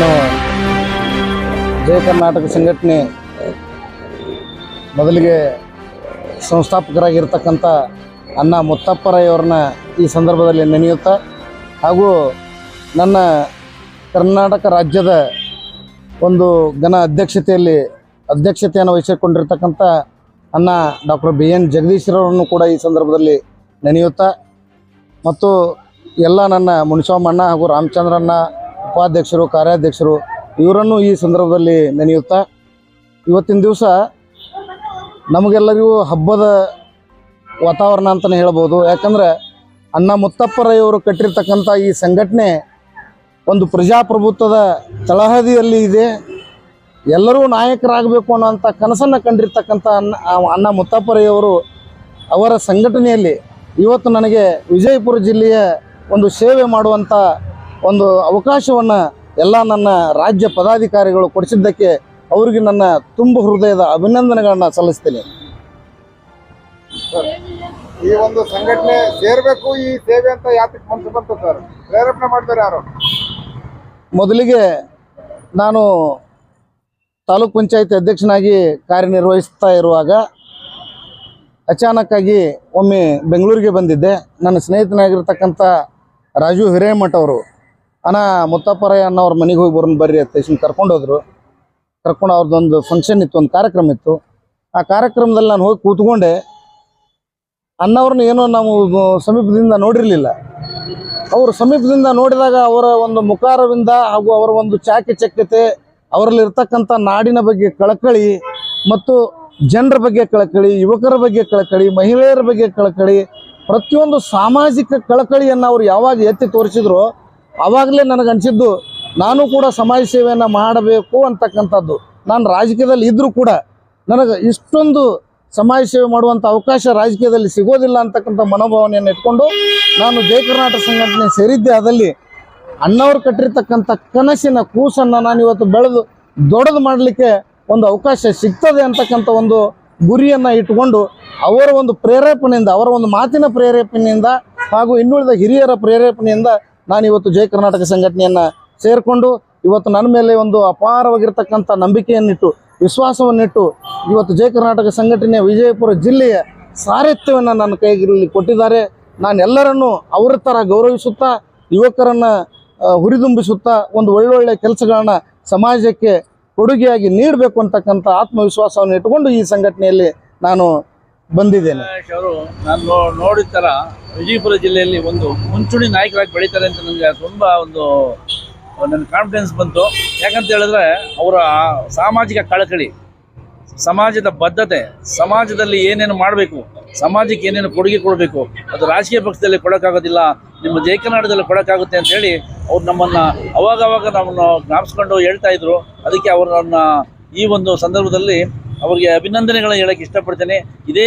ನಾನು ಜಯ ಕರ್ನಾಟಕ ಸಂಘಟನೆ ಮೊದಲಿಗೆ ಸಂಸ್ಥಾಪಕರಾಗಿರ್ತಕ್ಕಂಥ ಅಣ್ಣ ಮುತ್ತಪ್ಪರಯ್ಯವ್ರನ್ನ ಈ ಸಂದರ್ಭದಲ್ಲಿ ನೆನೆಯುತ್ತಾ ಹಾಗೂ ನನ್ನ ಕರ್ನಾಟಕ ರಾಜ್ಯದ ಒಂದು ಘನ ಅಧ್ಯಕ್ಷತೆಯಲ್ಲಿ ಅಧ್ಯಕ್ಷತೆಯನ್ನು ವಹಿಸಿಕೊಂಡಿರ್ತಕ್ಕಂಥ ಅಣ್ಣ ಡಾಕ್ಟರ್ ಬಿ ಎನ್ ಜಗದೀಶ್ರವರನ್ನು ಕೂಡ ಈ ಸಂದರ್ಭದಲ್ಲಿ ನೆನೆಯುತ್ತಾ ಮತ್ತು ಎಲ್ಲ ನನ್ನ ಮುನಿಸ್ವಾಮಣ್ಣ ಹಾಗೂ ರಾಮಚಂದ್ರಣ್ಣ ಉಪಾಧ್ಯಕ್ಷರು, ಕಾರ್ಯಾಧ್ಯಕ್ಷರು, ಇವರನ್ನು ಈ ಸಂದರ್ಭದಲ್ಲಿ ನೆನೆಯುತ್ತಾ, ಇವತ್ತಿನ ದಿವಸ ನಮಗೆಲ್ಲರಿಗೂ ಹಬ್ಬದ ವಾತಾವರಣ ಅಂತಲೇ ಹೇಳ್ಬೋದು. ಯಾಕಂದರೆ ಅಣ್ಣ ಮುತ್ತಪ್ಪರಯ್ಯವರು ಕಟ್ಟಿರ್ತಕ್ಕಂಥ ಈ ಸಂಘಟನೆ ಒಂದು ಪ್ರಜಾಪ್ರಭುತ್ವದ ತಳಹದಿಯಲ್ಲಿ ಇದೆ. ಎಲ್ಲರೂ ನಾಯಕರಾಗಬೇಕು ಅನ್ನೋಂಥ ಕನಸನ್ನು ಕಂಡಿರ್ತಕ್ಕಂಥ ಅಣ್ಣ ಅಣ್ಣ ಮುತ್ತಪ್ಪರಯ್ಯವರು ಅವರ ಸಂಘಟನೆಯಲ್ಲಿ ಇವತ್ತು ನನಗೆ ವಿಜಯಪುರ ಜಿಲ್ಲೆಯ ಒಂದು ಸೇವೆ ಮಾಡುವಂಥ ಒಂದು ಅವಕಾಶವನ್ನು ಎಲ್ಲ ನನ್ನ ರಾಜ್ಯ ಪದಾಧಿಕಾರಿಗಳು ಕೊಡಿಸಿದ್ದಕ್ಕೆ ಅವರಿಗೆ ನನ್ನ ತುಂಬ ಹೃದಯದ ಅಭಿನಂದನೆಗಳನ್ನ ಸಲ್ಲಿಸ್ತೇನೆ. ಈ ಒಂದು ಸಂಘಟನೆ ಸೇರ್ಬೇಕು ಈ ಸೇವೆ ಅಂತ ಯಾತಕ್ಕೆ ಮನಸ್ಸು ಬಂತು ಸರ್? ಪ್ರೇರೇಪಣೆ ಮಾಡ್ತಾರೆ ಯಾರು? ಮೊದಲಿಗೆ ನಾನು ತಾಲೂಕ್ ಪಂಚಾಯತ್ ಅಧ್ಯಕ್ಷನಾಗಿ ಕಾರ್ಯನಿರ್ವಹಿಸ್ತಾ ಇರುವಾಗ ಅಚಾನಕ್ಕಾಗಿ ಒಮ್ಮೆ ಬೆಂಗಳೂರಿಗೆ ಬಂದಿದ್ದೆ. ನನ್ನ ಸ್ನೇಹಿತನಾಗಿರ್ತಕ್ಕಂಥ ರಾಜು ಹಿರೇಮಠ ಅವರು ಅಣ್ಣ ಮುತ್ತಪ್ಪರಯ್ಯ ಅನ್ನೋರ ಮನೆಗೆ ಹೋಗಿ ಬರೋನ್ ಬರ್ರಿ ಅಂತ ತಕ್ಷಣ ಕರ್ಕೊಂಡು ಹೋದ್ರು. ಕರ್ಕೊಂಡು ಅವ್ರದ್ದೊಂದು ಫಂಕ್ಷನ್ ಇತ್ತು, ಒಂದು ಕಾರ್ಯಕ್ರಮ ಇತ್ತು. ಆ ಕಾರ್ಯಕ್ರಮದಲ್ಲಿ ನಾನು ಹೋಗಿ ಕೂತ್ಕೊಂಡೆ. ಅಣ್ಣವ್ರನ್ನ ಏನೋ ನಾವು ಸಮೀಪದಿಂದ ನೋಡಿರಲಿಲ್ಲ. ಅವರು ಸಮೀಪದಿಂದ ನೋಡಿದಾಗ ಅವರ ಒಂದು ಮುಖಾರವಿಂದ ಹಾಗೂ ಅವರ ಒಂದು ಚಾಕಚಕ್ಯತೆ ಅವರಲ್ಲಿ ಇರ್ತಕ್ಕಂಥ ನಾಡಿನ ಬಗ್ಗೆ ಕಳಕಳಿ ಮತ್ತು ಜನರ ಬಗ್ಗೆ ಕಳಕಳಿ, ಯುವಕರ ಬಗ್ಗೆ ಕಳಕಳಿ, ಮಹಿಳೆಯರ ಬಗ್ಗೆ ಕಳಕಳಿ, ಪ್ರತಿಯೊಂದು ಸಾಮಾಜಿಕ ಕಳಕಳಿಯನ್ನು ಅವರು ಯಾವಾಗ ಎತ್ತಿ ತೋರಿಸಿದ್ರು ಆವಾಗಲೇ ನನಗನ್ಸಿದ್ದು ನಾನು ಕೂಡ ಸಮಾಜ ಸೇವೆಯನ್ನು ಮಾಡಬೇಕು ಅಂತಕ್ಕಂಥದ್ದು. ನಾನು ರಾಜಕೀಯದಲ್ಲಿ ಇದ್ದರೂ ಕೂಡ ನನಗೆ ಇಷ್ಟೊಂದು ಸಮಾಜ ಸೇವೆ ಮಾಡುವಂಥ ಅವಕಾಶ ರಾಜಕೀಯದಲ್ಲಿ ಸಿಗೋದಿಲ್ಲ ಅಂತಕ್ಕಂಥ ಮನೋಭಾವನೆಯನ್ನು ಇಟ್ಕೊಂಡು ನಾನು ಜಯ ಕರ್ನಾಟಕ ಸಂಘಟನೆ ಸೇರಿದ್ದೆ. ಅದಲ್ಲಿ ಅಣ್ಣವ್ರು ಕಟ್ಟಿರ್ತಕ್ಕಂಥ ಕನಸಿನ ಕೂಸನ್ನು ನಾನು ಇವತ್ತು ಬೆಳೆದು, ದೊಡ್ಡದು ಮಾಡಲಿಕ್ಕೆ ಒಂದು ಅವಕಾಶ ಸಿಗ್ತದೆ ಅಂತಕ್ಕಂಥ ಒಂದು ಗುರಿಯನ್ನು ಇಟ್ಟುಕೊಂಡು ಅವರ ಒಂದು ಪ್ರೇರೇಪಣೆಯಿಂದ, ಅವರ ಒಂದು ಮಾತಿನ ಪ್ರೇರೇಪಣೆಯಿಂದ ಹಾಗೂ ಇನ್ನುಳಿದ ಹಿರಿಯರ ಪ್ರೇರೇಪಣೆಯಿಂದ ನಾನು ಇವತ್ತು ಜಯ ಕರ್ನಾಟಕ ಸಂಘಟನೆಯನ್ನು ಸೇರಿಕೊಂಡು ಇವತ್ತು ನನ್ನ ಮೇಲೆ ಒಂದು ಅಪಾರವಾಗಿರ್ತಕ್ಕಂಥ ನಂಬಿಕೆಯನ್ನಿಟ್ಟು, ವಿಶ್ವಾಸವನ್ನಿಟ್ಟು ಇವತ್ತು ಜಯ ಕರ್ನಾಟಕ ಸಂಘಟನೆಯ ವಿಜಯಪುರ ಜಿಲ್ಲೆಯ ಸಾರಥ್ಯವನ್ನು ನನ್ನ ಕೈಗಿರಲಿ ಕೊಟ್ಟಿದ್ದಾರೆ. ನಾನು ಎಲ್ಲರನ್ನೂ ಅವರ ಥರ ಗೌರವಿಸುತ್ತಾ, ಯುವಕರನ್ನು ಹುರಿದುಂಬಿಸುತ್ತಾ ಒಂದು ಒಳ್ಳೊಳ್ಳೆ ಕೆಲಸಗಳನ್ನ ಸಮಾಜಕ್ಕೆ ಕೊಡುಗೆಯಾಗಿ ನೀಡಬೇಕು ಅಂತಕ್ಕಂಥ ಆತ್ಮವಿಶ್ವಾಸವನ್ನು ಇಟ್ಟುಕೊಂಡು ಈ ಸಂಘಟನೆಯಲ್ಲಿ ನಾನು ಬಂದಿದ್ದೇನೆ. ನಾನು ನೋಡಿದ ಥರ ವಿಜಯಪುರ ಜಿಲ್ಲೆಯಲ್ಲಿ ಒಂದು ಮುಂಚೂಣಿ ನಾಯಕರಾಗಿ ಬೆಳೀತಾರೆ ಅಂತ ನನಗೆ ತುಂಬ ಒಂದು, ನನ್ನ ಕಾನ್ಫಿಡೆನ್ಸ್ ಬಂತು. ಯಾಕಂತ ಹೇಳಿದ್ರೆ ಅವರ ಸಾಮಾಜಿಕ ಕಳಕಳಿ, ಸಮಾಜದ ಬದ್ಧತೆ, ಸಮಾಜದಲ್ಲಿ ಏನೇನು ಮಾಡಬೇಕು, ಸಮಾಜಕ್ಕೆ ಏನೇನು ಕೊಡುಗೆ ಕೊಡಬೇಕು, ಅದು ರಾಜಕೀಯ ಪಕ್ಷದಲ್ಲಿ ಕೊಡೋಕ್ಕಾಗೋದಿಲ್ಲ, ನಿಮ್ಮ ಜಯ ಕರ್ನಾಟಕದಲ್ಲಿ ಕೊಡೋಕ್ಕಾಗುತ್ತೆ ಅಂತ ಹೇಳಿ ಅವ್ರು ನಮ್ಮನ್ನು ಅವಾಗವಾಗ ಅವಾಗ ನಮ್ಮನ್ನು ಜ್ಞಾಪಿಸ್ಕೊಂಡು ಹೇಳ್ತಾ ಇದ್ರು. ಅದಕ್ಕೆ ಅವರನ್ನ ಈ ಒಂದು ಸಂದರ್ಭದಲ್ಲಿ ಅವರಿಗೆ ಅಭಿನಂದನೆಗಳನ್ನು ಹೇಳಕ್ಕೆ ಇಷ್ಟಪಡ್ತೇನೆ. ಇದೇ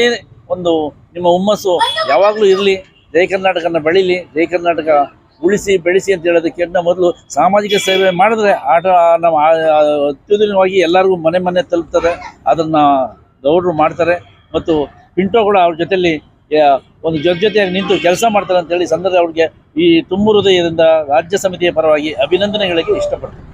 ಒಂದು ನಿಮ್ಮ ಹುಮ್ಮಸ್ಸು ಯಾವಾಗಲೂ ಇರಲಿ. ಜಯ ಕರ್ನಾಟಕನ ಬೆಳೀಲಿ ಜಯ ಕರ್ನಾಟಕ ಉಳಿಸಿ, ಬೆಳೆಸಿ ಅಂತ ಹೇಳೋದಕ್ಕಿಂತ ಮೊದಲು ಸಾಮಾಜಿಕ ಸೇವೆ ಮಾಡಿದ್ರೆ ಆಟ ಆ ಅತ್ಯುತ್ತಮವಾಗಿ ಎಲ್ಲರಿಗೂ ಮನೆ ಮನೆ ತಲುಪ್ತಾರೆ ಅದನ್ನು ಗೌಡರು ಮಾಡ್ತಾರೆ. ಮತ್ತು ಪಿಂಟೋ ಕೂಡ ಅವ್ರ ಜೊತೆಯಲ್ಲಿ ಒಂದು ಜೊತೆ ಜೊತೆಯಾಗಿ ನಿಂತು ಕೆಲಸ ಮಾಡ್ತಾರೆ ಅಂತ ಹೇಳಿ ಸಂದರ್ಭ ಅವ್ರಿಗೆ ಈ ತುಂಬು ಹೃದಯದಿಂದ ರಾಜ್ಯ ಸಮಿತಿಯ ಪರವಾಗಿ ಅಭಿನಂದನೆಗಳಿಗೆ ಇಷ್ಟಪಡ್ತೀನಿ.